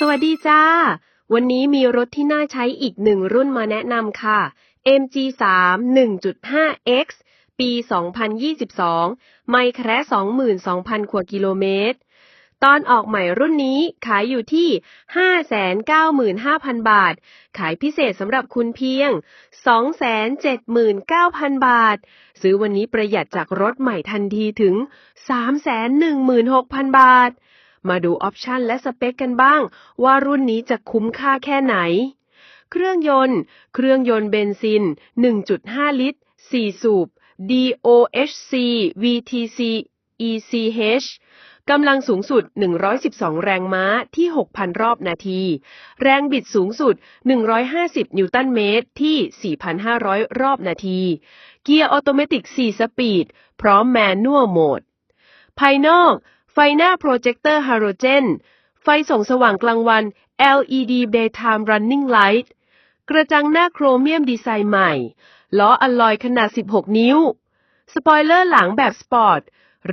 สวัสดีจ้า วันนี้มีรถที่น่าใช้อีกหนึ่งรุ่นมาแนะนำค่ะ MG3 1.5X ปี 2022 ไม่แคระ22,000กว่ากิโลเมตร ตอนออกใหม่รุ่นนี้ขายอยู่ที่ 595,000 บาท ขายพิเศษสำหรับคุณเพียง 279,000 บาท ซื้อวันนี้ประหยัดจากรถใหม่ทันทีถึง 316,000 บาท มาดูออปชันและสเปคกันบ้าง ว่ารุ่นนี้จะคุ้มค่าแค่ไหน เครื่องยนต์ เครื่องยนต์เบนซิน 1.5 ลิตร 4 สูบ DOHC VTC ECH กำลังสูงสุด 112 แรงม้าที่ 6,000 รอบนาที แรงบิดสูงสุด 150 นิวตันเมตรที่ 4,500 รอบนาที เกียร์ออโตเมติก 4 สปีด พร้อมแมนนวลโหมด ภายนอก ไฟหน้าโปรเจคเตอร์ฮาโลเจน ไฟส่องสว่างกลางวัน LED Daytime Running Light กระจังหน้าโครเมียมดีไซน์ใหม่ ล้ออลลอยขนาด 16 นิ้ว สปอยเลอร์หลังแบบสปอร์ต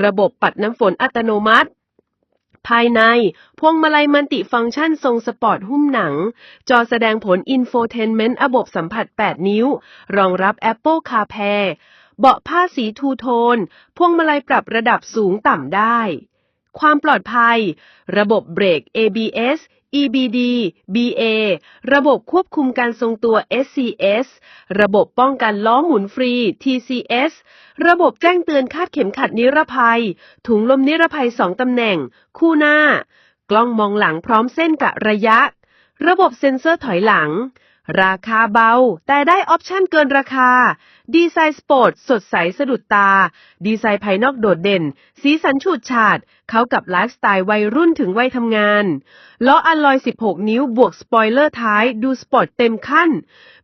ระบบปัดน้ำฝนอัตโนมัติ ภายใน พวงมาลัยมัลติฟังก์ชันทรงสปอร์ตหุ้มหนัง จอแสดงผลอินโฟเทนเมนต์ระบบสัมผัส 8 นิ้ว รองรับ Apple CarPlay เบาะผ้าสีทูโทน พวงมาลัยปรับระดับสูงต่ำได้ ความปลอดภัย ระบบเบรก ABS EBD BA ระบบควบคุมการทรงตัว SCS ระบบป้องกันล้อหมุนฟรี TCS ระบบแจ้งเตือนคาดเข็มขัดนิรภัย ถุงลมนิรภัย 2 ตำแหน่ง คู่หน้า กล้องมองหลังพร้อมเส้นกะระยะ ระบบเซ็นเซอร์ถอยหลัง ราคาเบา แต่ได้ออปชั่นเกินราคา ดีไซน์สปอร์ตสดใสสะดุดตา ดีไซน์ภายนอกโดดเด่น สีสันฉูดฉาด เข้ากับไลฟ์สไตล์วัยรุ่นถึงวัยทำงาน ล้ออัลลอย 16 นิ้วบวกสปอยเลอร์ท้ายดูสปอร์ตเต็มขั้น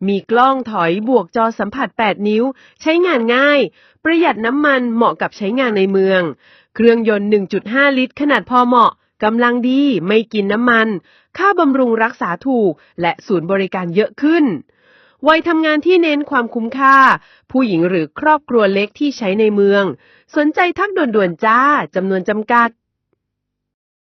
มีกล้องถอยบวกจอสัมผัส 8 นิ้ว ใช้งานง่าย ประหยัดน้ำมันเหมาะกับใช้งานในเมือง เครื่องยนต์ 1.5 ลิตร ขนาดพอเหมาะ กำลังดีไม่กินน้ำมัน ค่าบำรุงรักษาถูก และศูนย์บริการเยอะขึ้น วัยทำงานที่เน้นความคุ้มค่า ผู้หญิงหรือครอบครัวเล็กที่ใช้ในเมือง สนใจทักด่วนๆจ้าจำนวนจำกัด